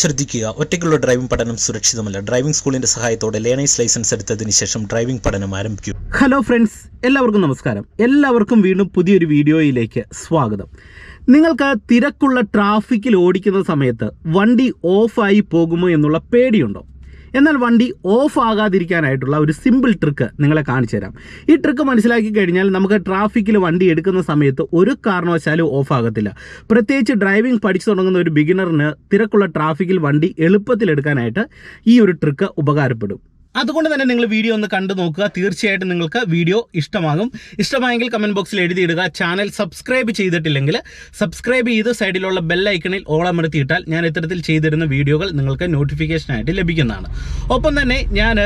ശ്രദ്ധിക്കുക. ഒറ്റയ്ക്കുള്ള ഡ്രൈവിംഗ് പഠനം സുരക്ഷിതമല്ല. ഡ്രൈവിംഗ് സ്കൂളിന്റെ സഹായത്തോടെ ലേണേഴ്സ് ലൈസൻസ് എടുത്തതിന് ശേഷം ഡ്രൈവിംഗ് പഠനം ആരംഭിക്കും. ഹലോ ഫ്രണ്ട്സ് എല്ലാവർക്കും നമസ്കാരം. എല്ലാവർക്കും വീണ്ടും പുതിയൊരു വീഡിയോയിലേക്ക് സ്വാഗതം. നിങ്ങൾക്ക് തിരക്കുള്ള ട്രാഫിക്കിൽ ഓടിക്കുന്ന സമയത്ത് വണ്ടി ഓഫായി പോകുമോ എന്നുള്ള പേടിയുണ്ടോ? എന്നാൽ വണ്ടി ഓഫ് ആകാതിരിക്കാനായിട്ടുള്ള ഒരു സിമ്പിൾ ട്രിക്ക് നിങ്ങളെ കാണിച്ചു തരാം. ഈ ട്രിക്ക് മനസ്സിലാക്കി കഴിഞ്ഞാൽ നമുക്ക് ട്രാഫിക്കിൽ വണ്ടി എടുക്കുന്ന സമയത്ത് ഒരു കാരണവശാലും ഓഫ് ആകത്തില്ല. പ്രത്യേകിച്ച് ഡ്രൈവിംഗ് പഠിച്ചു തുടങ്ങുന്ന ഒരു ബിഗിനറിന് തിരക്കുള്ള ട്രാഫിക്കിൽ വണ്ടി എളുപ്പത്തിൽ എടുക്കാനായിട്ട് ഈ ഒരു ട്രിക്ക് ഉപകാരപ്പെടും. അതുകൊണ്ട് തന്നെ നിങ്ങൾ വീഡിയോ ഒന്ന് കണ്ടു നോക്കുക. തീർച്ചയായിട്ടും നിങ്ങൾക്ക് വീഡിയോ ഇഷ്ടമാകും. ഇഷ്ടമായെങ്കിൽ കമന്റ് ബോക്സിൽ എഴുതിയിടുക. ചാനൽ സബ്സ്ക്രൈബ് ചെയ്തിട്ടില്ലെങ്കിൽ സബ്സ്ക്രൈബ് ചെയ്ത് സൈഡിലുള്ള ബെല്ലൈക്കണിൽ ഐക്കണിൽ ഓളമർത്തിയിട്ടാൽ ഞാൻ ഇത്തരത്തിൽ ചെയ്തിരുന്ന വീഡിയോകൾ നിങ്ങൾക്ക് നോട്ടിഫിക്കേഷനായിട്ട് ലഭിക്കുന്നതാണ്. ഒപ്പം തന്നെ ഞാൻ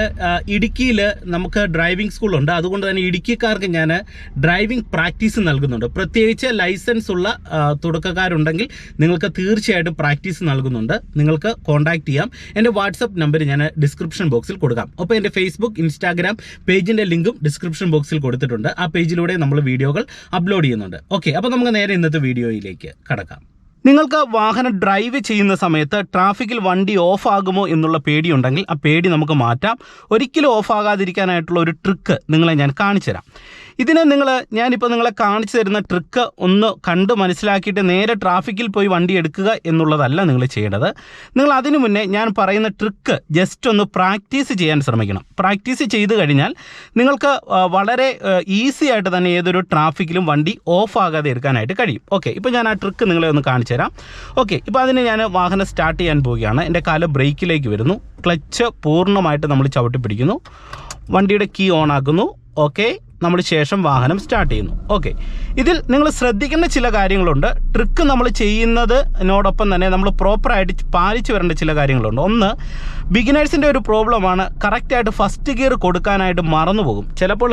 ഇടുക്കിയിൽ നമുക്ക് ഡ്രൈവിംഗ് സ്കൂളുണ്ട് അതുകൊണ്ട് തന്നെ ഇടുക്കിക്കാർക്ക് ഞാൻ ഡ്രൈവിംഗ് പ്രാക്ടീസ് നൽകുന്നുണ്ട്. പ്രത്യേകിച്ച് ലൈസൻസ് ഉള്ള തുടക്കക്കാരുണ്ടെങ്കിൽ നിങ്ങൾക്ക് തീർച്ചയായിട്ടും പ്രാക്ടീസ് നൽകുന്നുണ്ട്. നിങ്ങൾക്ക് കോൺടാക്ട് ചെയ്യാം. എന്റെ വാട്സപ്പ് നമ്പർ ഞാൻ ഡിസ്ക്രിപ്ഷൻ ബോക്സിൽ കൊടുക്കാം. അപ്പോൾ എന്റെ ഫേസ്ബുക്ക് ഇൻസ്റ്റാഗ്രാം പേജിന്റെ ലിങ്കും ഡിസ്ക്രിപ്ഷൻ ബോക്സിൽ കൊടുത്തിട്ടുണ്ട്. ആ പേജിലൂടെ നമ്മൾ വീഡിയോകൾ അപ്ലോഡ് ചെയ്യുന്നുണ്ട്. ഓക്കെ അപ്പോൾ നമുക്ക് നേരെ ഇന്നത്തെ വീഡിയോയിലേക്ക് കടക്കാം. നിങ്ങൾക്ക് വാഹനം ഡ്രൈവ് ചെയ്യുന്ന സമയത്ത് ട്രാഫിക്കിൽ വണ്ടി ഓഫ് ആകുമോ എന്നുള്ള പേടിയുണ്ടെങ്കിൽ ആ പേടി നമുക്ക് മാറ്റാം. ഒരിക്കലും ഓഫ് ആകാതിരിക്കാനായിട്ടുള്ള ഒരു ട്രിക്ക് നിങ്ങളെ ഞാൻ കാണിച്ചു തരാം ഇതിന് നിങ്ങൾ ഞാനിപ്പോൾ നിങ്ങളെ കാണിച്ചു തരുന്ന ട്രിക്ക് ഒന്ന് കണ്ട് മനസ്സിലാക്കിയിട്ട് നേരെ ട്രാഫിക്കിൽ പോയി വണ്ടി എടുക്കുക എന്നുള്ളതല്ല നിങ്ങൾ ചെയ്യേണ്ടത്. നിങ്ങൾ അതിനു മുന്നേ ഞാൻ പറയുന്ന ട്രിക്ക് ജസ്റ്റ് ഒന്ന് പ്രാക്ടീസ് ചെയ്യാൻ ശ്രമിക്കണം. പ്രാക്ടീസ് ചെയ്ത് കഴിഞ്ഞാൽ നിങ്ങൾക്ക് വളരെ ഈസി ആയിട്ട് തന്നെ ഏതൊരു ട്രാഫിക്കിലും വണ്ടി ഓഫ് ആകാതെ എടുക്കാനായിട്ട് കഴിയും. ഓക്കെ ഇപ്പോൾ ഞാൻ ആ ട്രിക്ക് നിങ്ങളെ ഒന്ന് കാണിച്ചു തരാം. ഓക്കെ ഇപ്പോൾ അതിന് ഞാൻ വാഹനം സ്റ്റാർട്ട് ചെയ്യാൻ പോവുകയാണ്. എന്റെ കാൽ ബ്രേക്കിലേക്ക് വരുന്നു. ക്ലച്ച് പൂർണമായിട്ട് നമ്മൾ ചവിട്ടി പിടിക്കുന്നു. വണ്ടിയുടെ കീ ഓൺ ആക്കുന്നു. ഓക്കെ നമ്മൾ ശേഷം വാഹനം സ്റ്റാർട്ട് ചെയ്യുന്നു. ഓക്കെ ഇതിൽ നിങ്ങൾ ശ്രദ്ധിക്കേണ്ട ചില കാര്യങ്ങളുണ്ട്. ട്രിക്ക് നമ്മൾ ചെയ്യുന്നതിനോടൊപ്പം തന്നെ നമ്മൾ പ്രോപ്പറായിട്ട് പാലിച്ചു വരേണ്ട ചില കാര്യങ്ങളുണ്ട്. ഒന്ന് ബിഗിനേഴ്സിന്റെ ഒരു പ്രോബ്ലമാണ് കറക്റ്റായിട്ട് ഫസ്റ്റ് ഗിയർ കൊടുക്കാനായിട്ട് മറന്നു പോകും ചിലപ്പോൾ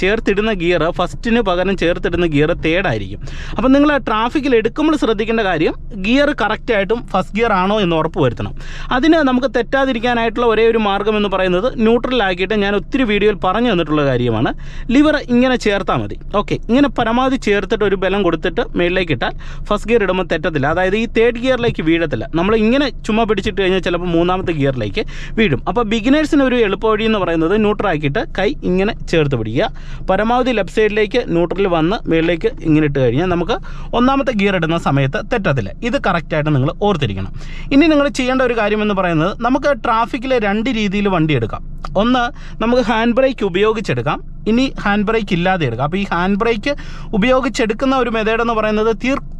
ചേർത്തിടുന്ന ഗിയർ ഫസ്റ്റിന് പകരം ചേർത്തിടുന്ന ഗിയർ തേർഡായിരിക്കും അപ്പം നിങ്ങൾ ട്രാഫിക്കിൽ എടുക്കുമ്പോൾ ശ്രദ്ധിക്കേണ്ട കാര്യം ഗിയർ കറക്റ്റായിട്ടും ഫസ്റ്റ് ഗിയർ ആണോ എന്ന് ഉറപ്പ് വരുത്തണം. അതിന് നമുക്ക് തെറ്റാതിരിക്കാനായിട്ടുള്ള ഒരേ ഒരു മാർഗം എന്ന് പറയുന്നത് ന്യൂട്രലാക്കിയിട്ട് ഞാൻ ഒത്തിരി വീഡിയോയിൽ പറഞ്ഞു തന്നിട്ടുള്ള കാര്യമാണ്. ലിവർ ഇങ്ങനെ ചേർത്താൽ മതി. ഓക്കെ ഇങ്ങനെ പരമാവധി ചേർത്തിട്ട് ഒരു ബലം കൊടുത്തിട്ട് മേളിലേക്ക് ഇട്ടാൽ ഫസ്റ്റ് ഗിയർ ഇടുമ്പോൾ തെറ്റത്തില്ല. അതായത് ഈ തേർഡ് ഗിയറിലേക്ക് വീഴത്തില്ല. നമ്മൾ ഇങ്ങനെ ചുമ്മാ പിടിച്ചിട്ട് കഴിഞ്ഞാൽ ചിലപ്പോൾ മൂന്നാമത്തെ ഗിയറിലേക്ക് വീഴും. അപ്പോൾ ബിഗിനേഴ്സിന് ഒരു എളുപ്പവഴി എന്ന് പറയുന്നത് ന്യൂട്രാക്കിയിട്ട് കൈ ഇങ്ങനെ ചേർത്ത് പിടിക്കുക. പരമാവധി ലെഫ്റ്റ് സൈഡിലേക്ക് ന്യൂട്രൽ വന്ന് മേളിലേക്ക് ഇങ്ങനെ ഇട്ട് കഴിഞ്ഞാൽ നമുക്ക് ഒന്നാമത്തെ ഗിയർ ഇടുന്ന സമയത്ത് തെറ്റത്തില്ല. ഇത് കറക്റ്റായിട്ട് നിങ്ങൾ ഓർത്തിരിക്കണം. ഇനി നിങ്ങൾ ചെയ്യേണ്ട ഒരു കാര്യം എന്ന് പറയുന്നത് നമുക്ക് ട്രാഫിക്കിൽ രണ്ട് രീതിയിൽ വണ്ടി എടുക്കാം. ഒന്ന് നമുക്ക് ഹാൻഡ് ബ്രേക്ക് ഉപയോഗിച്ചെടുക്കാം. ഇനി ഹാൻഡ് ബ്രേക്ക് ഇല്ലാതെ എടുക്കാം. അപ്പോൾ ഈ ഹാൻഡ് ബ്രേക്ക് ഉപയോഗിച്ചെടുക്കുന്ന ഒരു മെത്തേഡ് എന്ന് പറയുന്നത്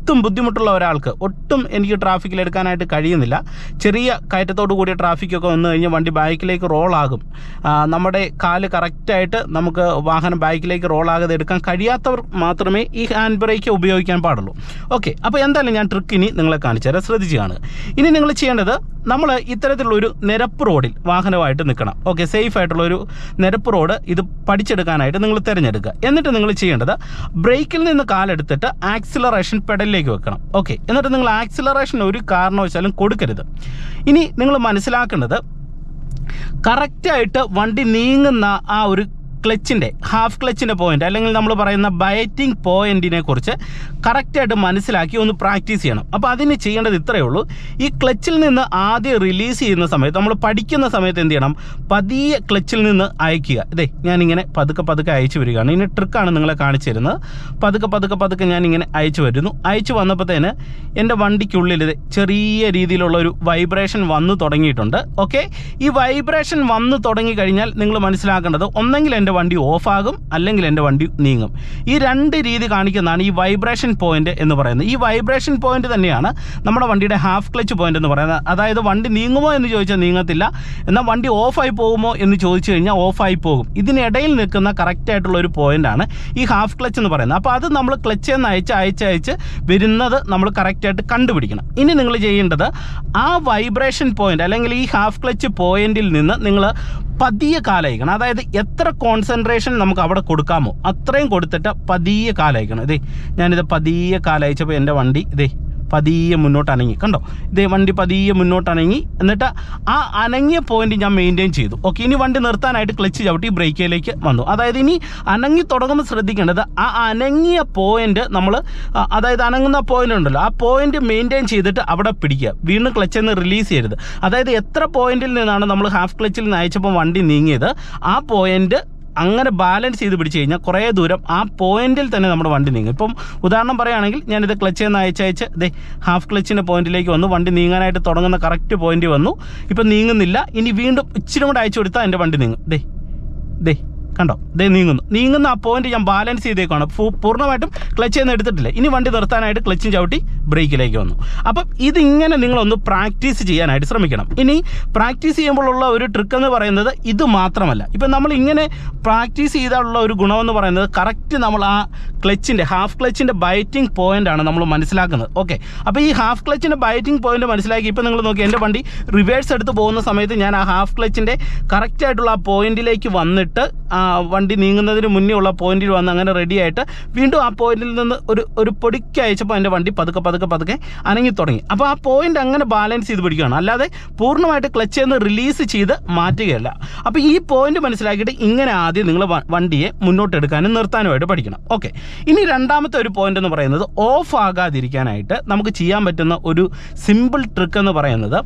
തീർത്തും ബുദ്ധിമുട്ടുള്ള ഒരാൾക്ക് ഒട്ടും എനിക്ക് ട്രാഫിക്കിൽ എടുക്കാനായിട്ട് കഴിയുന്നില്ല. ചെറിയ കയറ്റത്തോടു കൂടിയ ട്രാഫിക്കൊക്കെ വന്നു കഴിഞ്ഞാൽ വണ്ടി ബാക്കിലേക്ക് റോളാകും നമ്മുടെ കാൽ കറക്റ്റായിട്ട് നമുക്ക് വാഹനം ബാക്കിലേക്ക് റോളാകാതെ എടുക്കാൻ കഴിയാത്തവർ മാത്രമേ ഈ ഹാൻഡ് ബ്രേക്ക് ഉപയോഗിക്കാൻ പാടുള്ളൂ. ഓക്കെ അപ്പോൾ എന്തായാലും ഞാൻ ട്രിക്ക് ഇനി നിങ്ങളെ കാണിച്ചു തരാം. ശ്രദ്ധിച്ച് കാണുക ഇനി നിങ്ങൾ ചെയ്യേണ്ടത് നമ്മൾ ഇത്തരത്തിലുള്ളൊരു നിരപ്പ് റോഡിൽ വാഹനമായിട്ട് നിൽക്കണം. ഓക്കെ സേഫ് ആയിട്ടുള്ളൊരു നിരപ്പ് റോഡ് ഇത് പഠിച്ചെടുക്കാനായിട്ട് നിങ്ങൾ തിരഞ്ഞെടുക്കുക. എന്നിട്ട് നിങ്ങൾ ചെയ്യേണ്ടത് ബ്രേക്കിൽ നിന്ന് കാലെടുത്തിട്ട് ആക്സിലറേഷൻ പെഡലിലേക്ക് വെക്കണം. ഓക്കെ എന്നിട്ട് നിങ്ങൾ ആക്സിലറേഷൻ ഒരു കാരണവശാലും കൊടുക്കരുത്. ഇനി നിങ്ങൾ മനസ്സിലാക്കേണ്ടത് കറക്റ്റായിട്ട് വണ്ടി നീങ്ങുന്ന ആ ഒരു ക്ലച്ചിന്റെ ഹാഫ് ക്ലച്ചിന്റെ പോയിന്റ് അല്ലെങ്കിൽ നമ്മൾ പറയുന്ന ബൈറ്റിംഗ് പോയിന്റിനെ കുറിച്ച് കറക്റ്റായിട്ട് മനസ്സിലാക്കി ഒന്ന് പ്രാക്ടീസ് ചെയ്യണം. അപ്പോൾ അതിന് ചെയ്യേണ്ടത് ഇത്രയേ ഉള്ളൂ. ഈ ക്ലച്ചിൽ നിന്ന് ആദ്യം റിലീസ് ചെയ്യുന്ന സമയത്ത് നമ്മൾ പഠിക്കുന്ന സമയത്ത് എന്ത് ചെയ്യണം? പതിയെ ക്ലച്ചിൽ നിന്ന് അയക്കുക. ഇതേ ഞാനിങ്ങനെ പതുക്കെ പതുക്കെ അയച്ചു വരികയാണ്. ഇനി ട്രിക്കാണ് നിങ്ങളെ കാണിച്ചു തരുന്നത്. പതുക്കെ പതുക്കെ പതുക്കെ ഞാനിങ്ങനെ അയച്ചു വരുന്നു. അയച്ചു വന്നപ്പോഴത്തേന് എന്റെ വണ്ടിക്കുള്ളിൽ ഇത് ചെറിയ രീതിയിലുള്ള ഒരു വൈബ്രേഷൻ വന്നു തുടങ്ങിയിട്ടുണ്ട്. ഓക്കെ ഈ വൈബ്രേഷൻ വന്നു തുടങ്ങി കഴിഞ്ഞാൽ നിങ്ങൾ മനസ്സിലാക്കേണ്ടത് ഒന്നെങ്കിൽ എന്റെ വണ്ടി ഓഫാകും അല്ലെങ്കിൽ എന്റെ വണ്ടി നീങ്ങും. ഈ രണ്ട് രീതി കാണിക്കുന്നതാണ് ഈ വൈബ്രേഷൻ പോയിന്റ് എന്ന് പറയുന്നത്. ഈ വൈബ്രേഷൻ പോയിന്റ് തന്നെയാണ് നമ്മുടെ വണ്ടിയുടെ ഹാഫ് ക്ലച്ച് പോയിന്റ് എന്ന് പറയുന്നത്. അതായത് വണ്ടി നീങ്ങുമോ എന്ന് ചോദിച്ചാൽ നീങ്ങത്തില്ല. എന്നാൽ വണ്ടി ഓഫായി പോകുമോ എന്ന് ചോദിച്ചു കഴിഞ്ഞാൽ ഓഫായി പോകും. ഇതിനിടയിൽ നിൽക്കുന്ന കറക്റ്റ് ആയിട്ടുള്ള ഒരു പോയിന്റാണ് ഈ ഹാഫ് ക്ലച്ച് എന്ന് പറയുന്നത്. അപ്പോൾ അത് നമ്മൾ ക്ലച്ച് എന്ന് അയച്ച് അയച്ച് അയച്ച് വരുന്നത് നമ്മൾ കറക്റ്റായിട്ട് കണ്ടുപിടിക്കണം. ഇനി നിങ്ങൾ ചെയ്യേണ്ടത് ആ വൈബ്രേഷൻ പോയിന്റ് അല്ലെങ്കിൽ ഈ ഹാഫ് ക്ലച്ച് പോയിന്റിൽ നിന്ന് നിങ്ങൾ പതിയെ കാലയക്കണം. അതായത് എത്ര കോൺസെൻട്രേഷൻ നമുക്ക് അവിടെ കൊടുക്കാമോ? അത്രയും കൊടുത്തിട്ട് പതിയെ കാലയക്കണം. ഇതേ ഞാനിത് പതിയെ കാലയച്ചപ്പോൾ എന്റെ വണ്ടി ഇതേ പതിയെ മുന്നോട്ട് അനങ്ങി കണ്ടോ? ഇതേ വണ്ടി പതിയെ മുന്നോട്ട് അനങ്ങി എന്നിട്ട് ആ അനങ്ങിയ പോയിന്റ് ഞാൻ മെയിന്റെയിൻ ചെയ്തു. ഓക്കെ ഇനി വണ്ടി നിർത്താനായിട്ട് ക്ലച്ച് ചവിട്ടി ബ്രേക്കിലേക്ക് വന്നു. അതായത് ഇനി അനങ്ങി തുടങ്ങുമ്പോൾ ശ്രദ്ധിക്കേണ്ടത് ആ അനങ്ങിയ പോയിന്റ് നമ്മൾ അതായത് അനങ്ങുന്ന പോയിന്റ് ഉണ്ടല്ലോ ആ പോയിന്റ് മെയിന്റെയിൻ ചെയ്തിട്ട് അവിടെ പിടിക്കുക. വീണ്ടും ക്ലച്ചിൽ നിന്ന് റിലീസ് ചെയ്യരുത്. അതായത് എത്ര പോയിന്റിൽ നിന്നാണ് നമ്മൾ ഹാഫ് ക്ലച്ചിൽ നിന്ന് അയച്ചപ്പോൾ വണ്ടി നീങ്ങിയത്? ആ പോയിന്റ് അങ്ങനെ ബാലൻസ് ചെയ്ത് പിടിച്ചു കഴിഞ്ഞാൽ കുറേ ദൂരം ആ പോയിന്റിൽ തന്നെ നമ്മുടെ വണ്ടി നീങ്ങും. ഇപ്പം ഉദാഹരണം പറയുകയാണെങ്കിൽ ഞാനിത് ക്ലച്ചിൽ നിന്ന് അയച്ചയച്ച് ദേ ഹാഫ് ക്ലച്ചിന്റെ പോയിന്റിലേക്ക് വന്നു വണ്ടി നീങ്ങാനായിട്ട് തുടങ്ങുന്ന കറക്റ്റ് പോയിന്റ് വന്നു. ഇപ്പം നീങ്ങുന്നില്ല ഇനി വീണ്ടും ഇച്ചിരി കൂടെ അയച്ചു കൊടുത്താൽ എന്റെ വണ്ടി നീങ്ങും. ദേ ദേ കണ്ടോ? ദേ നീങ്ങുന്നു. നീങ്ങുന്ന ആ പോയിന്റ് ഞാൻ ബാലൻസ് ചെയ്തേക്കാണ് പൂർണമായിട്ടും ക്ലച്ച് നിന്ന് എടുത്തിട്ടില്ല. ഇനി വണ്ടി നിർത്താനായിട്ട് ക്ലച്ചും ചവിട്ടി ബ്രേക്കിലേക്ക് വന്നു. അപ്പം ഇതിങ്ങനെ നിങ്ങളൊന്ന് പ്രാക്ടീസ് ചെയ്യാനായിട്ട് ശ്രമിക്കണം. ഇനി പ്രാക്ടീസ് ചെയ്യുമ്പോഴുള്ള ഒരു ട്രിക്ക് എന്ന് പറയുന്നത് ഇത് മാത്രമല്ല. ഇപ്പം നമ്മൾ ഇങ്ങനെ പ്രാക്ടീസ് ചെയ്താലുള്ള ഒരു ഗുണമെന്ന് പറയുന്നത് കറക്റ്റ് നമ്മൾ ആ ക്ലച്ചിന്റെ ഹാഫ് ക്ലച്ചിന്റെ ബൈറ്റിംഗ് പോയിന്റ് ആണ് നമ്മൾ മനസ്സിലാക്കുന്നത്. ഓക്കെ അപ്പോൾ ഈ ഹാഫ് ക്ലച്ചിന്റെ ബൈറ്റിംഗ് പോയിന്റ് മനസ്സിലാക്കി ഇപ്പം നിങ്ങൾ നോക്കി എന്റെ വണ്ടി റിവേഴ്സ് എടുത്ത് പോകുന്ന സമയത്ത് ഞാൻ ആ ഹാഫ് ക്ലച്ചിന്റെ കറക്റ്റായിട്ടുള്ള ആ പോയിന്റിലേക്ക് വന്നിട്ട് ആ വണ്ടി നീങ്ങുന്നതിന് മുന്നേ ഉള്ള പോയിന്റിൽ വന്ന് അങ്ങനെ റെഡിയായിട്ട് വീണ്ടും ആ പോയിന്റിൽ നിന്ന് ഒരു ഒരു പൊടിക്ക് അയച്ചപ്പോൾ എന്റെ വണ്ടി പതുക്കെ പതുക്കെ പതുക്കെ അനങ്ങി തുടങ്ങി. അപ്പോൾ ആ പോയിന്റ് അങ്ങനെ ബാലൻസ് ചെയ്ത് പിടിക്കുകയാണ്. അല്ലാതെ പൂർണമായിട്ട് ക്ലച്ച് നിന്ന് റിലീസ് ചെയ്ത് മാറ്റുകയല്ല. അപ്പോൾ ഈ പോയിന്റ് മനസ്സിലാക്കിയിട്ട് ഇങ്ങനെ ആദ്യം നിങ്ങൾ വണ്ടിയെ മുന്നോട്ട് എടുക്കാനും നിർത്താനുമായിട്ട് പഠിക്കണം. ഓക്കെ ഇനി രണ്ടാമത്തെ ഒരു പോയിന്റ് എന്ന് പറയുന്നത് ഓഫ് ആകാതിരിക്കാനായിട്ട് നമുക്ക് ചെയ്യാൻ പറ്റുന്ന ഒരു സിമ്പിൾ ട്രിക്ക് എന്ന് പറയുന്നത്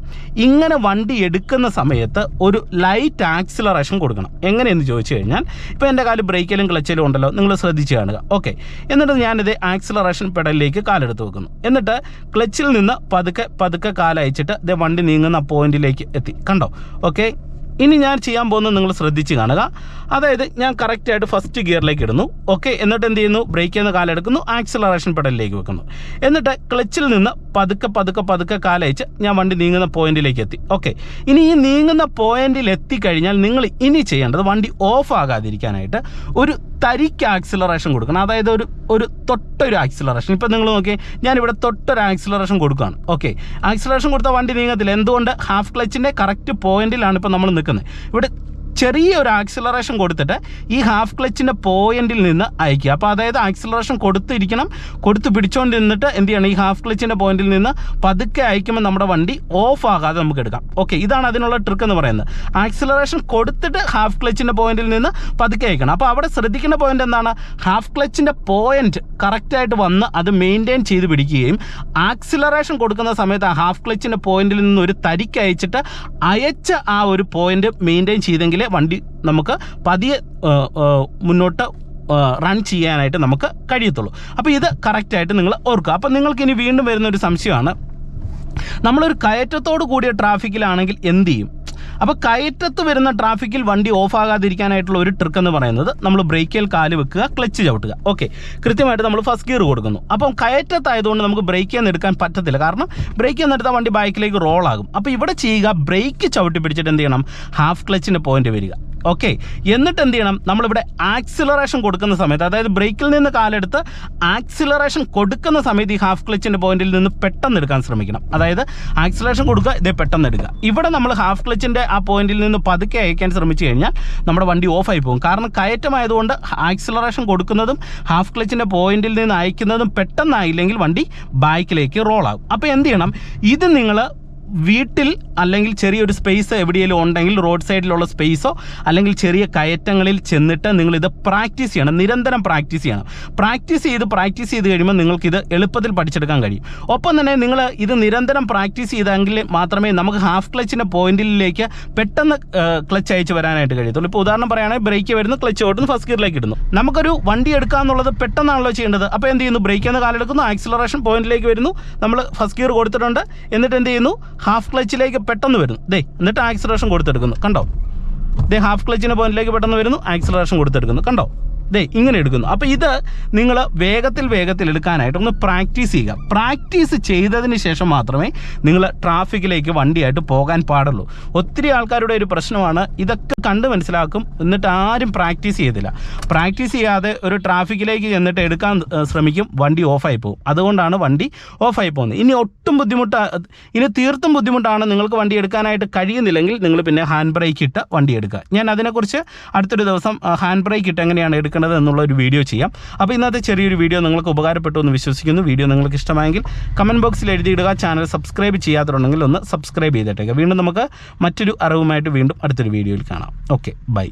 ഇങ്ങനെ വണ്ടി എടുക്കുന്ന സമയത്ത് ഒരു ലൈറ്റ് ആക്സിലറേഷൻ കൊടുക്കണം. എങ്ങനെയെന്ന് ചോദിച്ചു കഴിഞ്ഞാൽ ഇപ്പോൾ എന്റെ കാൽ ബ്രേക്കിലും ക്ലച്ചിലും ഉണ്ടല്ലോ നിങ്ങൾ ശ്രദ്ധിച്ച് കാണുക. ഓക്കെ എന്നിട്ട് ഞാനിത് ആക്സിലറേഷൻ പെഡലിലേക്ക് കാലെടുത്ത് വെക്കുന്നു. എന്നിട്ട് ക്ലച്ചിൽ നിന്ന് പതുക്കെ പതുക്കെ കാലയച്ചിട്ട് ഇത് വണ്ടി നീങ്ങുന്ന പോയിന്റിലേക്ക് എത്തി. കണ്ടോ? ഓക്കെ ഇനി ഞാൻ ചെയ്യാൻ പോകുന്നത് നിങ്ങൾ ശ്രദ്ധിച്ച് കാണുക. അതായത് ഞാൻ കറക്റ്റായിട്ട് ഫസ്റ്റ് ഗിയറിലേക്ക് ഇടുന്നു. ഓക്കെ എന്നിട്ട് എന്ത് ചെയ്യുന്നു? ബ്രേക്ക് ചെയ്യുന്ന കാലെടുക്കുന്നു ആക്സിലറേഷൻ പെഡലിലേക്ക് വെക്കുന്നു. എന്നിട്ട് ക്ലച്ചിൽ നിന്ന് പതുക്കെ പതുക്കെ പതുക്കെ കാലയച്ച് ഞാൻ വണ്ടി നീങ്ങുന്ന പോയിന്റിലേക്ക് എത്തി. ഓക്കെ ഇനി ഈ നീങ്ങുന്ന പോയിന്റിൽ എത്തിക്കഴിഞ്ഞാൽ നിങ്ങൾ ഇനി ചെയ്യേണ്ടത് വണ്ടി ഓഫ് ആകാതിരിക്കാനായിട്ട് ഒരു തരിക്ക് ആക്സിലറേഷൻ കൊടുക്കണം. അതായത് ഒരു ഒരു തൊട്ടൊരു ആക്സിലറേഷൻ ഇപ്പം നിങ്ങൾ നോക്കി ഞാനിവിടെ തൊട്ടൊരു ആക്സിലറേഷൻ കൊടുക്കുകയാണ്. ഓക്കെ ആക്സിലറേഷൻ കൊടുത്ത വണ്ടി നീങ്ങത്തില്ല. എന്തുകൊണ്ട്? ഹാഫ് ക്ലച്ചിന്റെ കറക്റ്റ് പോയിന്റിലാണ് ഇപ്പം നമ്മൾ നിൽക്കുന്നത്. ഇവിടെ ചെറിയ ഒരു ആക്സിലറേഷൻ കൊടുത്തിട്ട് ഈ ഹാഫ് ക്ലച്ചിന്റെ പോയിന്റിൽ നിന്ന് അയക്കുക അപ്പോൾ അതായത് ആക്സിലറേഷൻ കൊടുത്തിരിക്കണം കൊടുത്ത് പിടിച്ചുകൊണ്ട് നിന്നിട്ട് എന്ത് ചെയ്യണം? ഈ ഹാഫ് ക്ലച്ചിന്റെ പോയിന്റിൽ നിന്ന് പതുക്കെ അയക്കുമ്പോൾ നമ്മുടെ വണ്ടി ഓഫ് ആകാതെ നമുക്ക് എടുക്കാം. ഓക്കെ ഇതാണ് അതിനുള്ള ട്രിക്ക് എന്ന് പറയുന്നത്. ആക്സിലറേഷൻ കൊടുത്തിട്ട് ഹാഫ് ക്ലച്ചിന്റെ പോയിന്റിൽ നിന്ന് പതുക്കെ അയക്കണം. അപ്പോൾ അവിടെ ശ്രദ്ധിക്കേണ്ട പോയിന്റ് എന്താണ്? ഹാഫ് ക്ലച്ചിന്റെ പോയിന്റ് കറക്റ്റായിട്ട് വന്ന് അത് മെയിന്റെയിൻ ചെയ്ത് പിടിക്കുകയും ആക്സിലറേഷൻ കൊടുക്കുന്ന സമയത്ത് ആ ഹാഫ് ക്ലച്ചിന്റെ പോയിന്റിൽ നിന്ന് ഒരു തരിക്ക് അയച്ചിട്ട് അയച്ച ആ ഒരു പോയിന്റ് മെയിന്റെയിൻ ചെയ്തെങ്കിലേ വണ്ടി നമുക്ക് പതിയെ മുന്നോട്ട് റൺ ചെയ്യാനായിട്ട് നമുക്ക് കഴിയത്തുള്ളൂ. അപ്പോൾ ഇത് കറക്റ്റായിട്ട് നിങ്ങൾ ഓർക്കുക. അപ്പോൾ നിങ്ങൾക്ക് ഇനി വീണ്ടും വരുന്ന ഒരു സംശയമാണ്. നമ്മളൊരു കയറ്റത്തോട് കൂടിയ ട്രാഫിക്കിലാണെങ്കിൽ എന്ത് ചെയ്യും? അപ്പോൾ കയറ്റത്ത് വരുന്ന ട്രാഫിക്കിൽ വണ്ടി ഓഫ് ആകാതിരിക്കാനായിട്ടുള്ള ഒരു ട്രിക്ക് എന്ന് പറയുന്നത് നമ്മൾ ബ്രേക്കിൽ കാൽ വെക്കുക ക്ലച്ച് ചവിട്ടുക. ഓക്കെ കൃത്യമായിട്ട് നമ്മൾ ഫസ്റ്റ് ഗിയർ കൊടുക്കുന്നു. അപ്പം കയറ്റത്തായതുകൊണ്ട് നമുക്ക് ബ്രേക്ക് ചെയ്യാൻ എടുക്കാൻ പറ്റത്തില്ല. കാരണം ബ്രേക്ക് എടുത്താൽ വണ്ടി ബൈക്കിലേക്ക് റോളാകും അപ്പോൾ ഇവിടെ ചെയ്യുക ബ്രേക്ക് ചവിട്ടി പിടിച്ചിട്ട് എന്ത് ചെയ്യണം? ഹാഫ് ക്ലച്ചിന്റെ പോയിന്റ് വരിക. ഓക്കെ എന്നിട്ട് എന്ത് ചെയ്യണം? നമ്മളിവിടെ ആക്സിലറേഷൻ കൊടുക്കുന്ന സമയത്ത് അതായത് ബ്രേക്കിൽ നിന്ന് കാലെടുത്ത് ആക്സിലറേഷൻ കൊടുക്കുന്ന സമയത്ത് ഈ ഹാഫ് ക്ലച്ചിന്റെ പോയിന്റിൽ നിന്ന് പെട്ടെന്ന് എടുക്കാൻ ശ്രമിക്കണം. അതായത് ആക്സിലറേഷൻ കൊടുക്കുക ഇതേ പെട്ടെന്ന് എടുക്കുക. ഇവിടെ നമ്മൾ ഹാഫ് ക്ലച്ചിന്റെ ആ പോയിന്റിൽ നിന്ന് പതുക്കെ അയക്കാൻ ശ്രമിച്ചു കഴിഞ്ഞാൽ നമ്മുടെ വണ്ടി ഓഫായി പോകും. കാരണം കയറ്റമായതുകൊണ്ട് ആക്സിലറേഷൻ കൊടുക്കുന്നതും ഹാഫ് ക്ലച്ചിന്റെ പോയിന്റിൽ നിന്ന് അയക്കുന്നതും പെട്ടെന്നായില്ലെങ്കിൽ വണ്ടി ബാക്കിലേക്ക് റോളാകും അപ്പോൾ എന്ത് ചെയ്യണം? ഇത് നിങ്ങൾ വീട്ടിൽ അല്ലെങ്കിൽ ചെറിയൊരു സ്പേസ് എവിടെയെങ്കിലും ഉണ്ടെങ്കിൽ റോഡ് സൈഡിലുള്ള സ്പേസോ അല്ലെങ്കിൽ ചെറിയ കയറ്റങ്ങളിൽ ചെന്നിട്ട് നിങ്ങൾ ഇത് പ്രാക്ടീസ് ചെയ്യണം. നിരന്തരം പ്രാക്ടീസ് ചെയ്യണം. പ്രാക്ടീസ് ചെയ്ത് പ്രാക്ടീസ് ചെയ്ത് കഴിയുമ്പോൾ നിങ്ങൾക്കിത് എളുപ്പത്തിൽ പഠിച്ചെടുക്കാൻ കഴിയും. ഒപ്പം തന്നെ നിങ്ങൾ ഇത് നിരന്തരം പ്രാക്ടീസ് ചെയ്തെങ്കിൽ മാത്രമേ നമുക്ക് ഹാഫ് ക്ലച്ചിന്റെ പോയിന്റിലേക്ക് പെട്ടെന്ന് ക്ലച്ച് അയച്ച് വരാനായിട്ട് കഴിയത്തുള്ളൂ. ഇപ്പോൾ ഉദാഹരണം പറയുകയാണെങ്കിൽ ബ്രേക്ക് വരുന്നു ക്ലച്ച് ഓട്ടുന്നു ഫസ്റ്റ് ഗിയറിലേക്ക് ഇടുന്നു. നമുക്കൊരു വണ്ടി എടുക്കുക എന്നുള്ളത് പെട്ടെന്നാണല്ലോ ചെയ്യേണ്ടത്. അപ്പോൾ എന്ത് ചെയ്യുന്നു? ബ്രേക്ക് എന്ന കാലെടുക്കുന്നു ആക്സിലറേഷൻ പോയിന്റിലേക്ക് വരുന്നു. നമ്മൾ ഫസ്റ്റ് ഗിയർ കൊടുത്തിട്ടുണ്ട്. എന്നിട്ട് എന്ത് ചെയ്യുന്നു? ഹാഫ് ക്ലച്ചിലേക്ക് പെട്ടെന്ന് വരുന്നു. ദേ എന്നിട്ട് ആക്സിലറേഷൻ കൊടുത്തെടുക്കുന്നു. കണ്ടോ? ദേ ഹാഫ് ക്ലച്ചിന്റെ പോയിന്റിലേക്ക് പെട്ടെന്ന് വരുന്നു ആക്സിലറേഷൻ കൊടുത്തെടുക്കുന്നു. കണ്ടോ? ദേ ഇങ്ങനെ എടുക്കുന്നു. അപ്പോൾ ഇത് നിങ്ങൾ വേഗത്തിൽ വേഗത്തിൽ എടുക്കാനായിട്ട് ഒന്ന് പ്രാക്ടീസ് ചെയ്യുക. പ്രാക്ടീസ് ചെയ്തതിന് ശേഷം മാത്രമേ നിങ്ങൾ ട്രാഫിക്കിലേക്ക് വണ്ടിയായിട്ട് പോകാൻ പാടുള്ളൂ. ഒത്തിരി ആൾക്കാരുടെ ഒരു പ്രശ്നമാണ്. ഇതൊക്കെ കണ്ട് മനസ്സിലാക്കും. എന്നിട്ട് ആരും പ്രാക്ടീസ് ചെയ്തില്ല പ്രാക്ടീസ് ചെയ്യാതെ ഒരു ട്രാഫിക്കിലേക്ക് ചെന്നിട്ട് എടുക്കാൻ ശ്രമിക്കും. വണ്ടി ഓഫായി പോകും. അതുകൊണ്ടാണ് വണ്ടി ഓഫായി പോകുന്നത്. ഇനി ഒട്ടും ബുദ്ധിമുട്ട് ഇനി തീർത്തും ബുദ്ധിമുട്ടാണ് നിങ്ങൾക്ക് വണ്ടി എടുക്കാനായിട്ട് കഴിയുന്നില്ലെങ്കിൽ നിങ്ങൾ പിന്നെ ഹാൻഡ് ബ്രേക്ക് ഇട്ട് വണ്ടി എടുക്കുക. ഞാൻ അതിനെക്കുറിച്ച് അടുത്തൊരു ദിവസം ഹാൻഡ് ബ്രേക്ക് ഇട്ട് എങ്ങനെയാണ് എടുക്കേണ്ടത് ഒഴിവാക്കേണ്ടത് എന്നുള്ള ഒരു വീഡിയോ ചെയ്യാം. അപ്പോൾ ഇന്നത്തെ ചെറിയൊരു വീഡിയോ നിങ്ങൾക്ക് ഉപകാരപ്പെട്ടു എന്ന് വിശ്വസിക്കുന്നു. വീഡിയോ നിങ്ങൾക്ക് ഇഷ്ടമായെങ്കിൽ കമന്റ് ബോക്സിൽ എഴുതിയിടുക ചാനൽ സബ്സ്ക്രൈബ് ചെയ്യാത്തതുണ്ടെങ്കിൽ ഒന്ന് സബ്സ്ക്രൈബ് ചെയ്തിട്ടേക്കുക വീണ്ടും നമുക്ക് മറ്റൊരു അറിവുമായിട്ട് വീണ്ടും അടുത്തൊരു വീഡിയോയിൽ കാണാം. Okay bye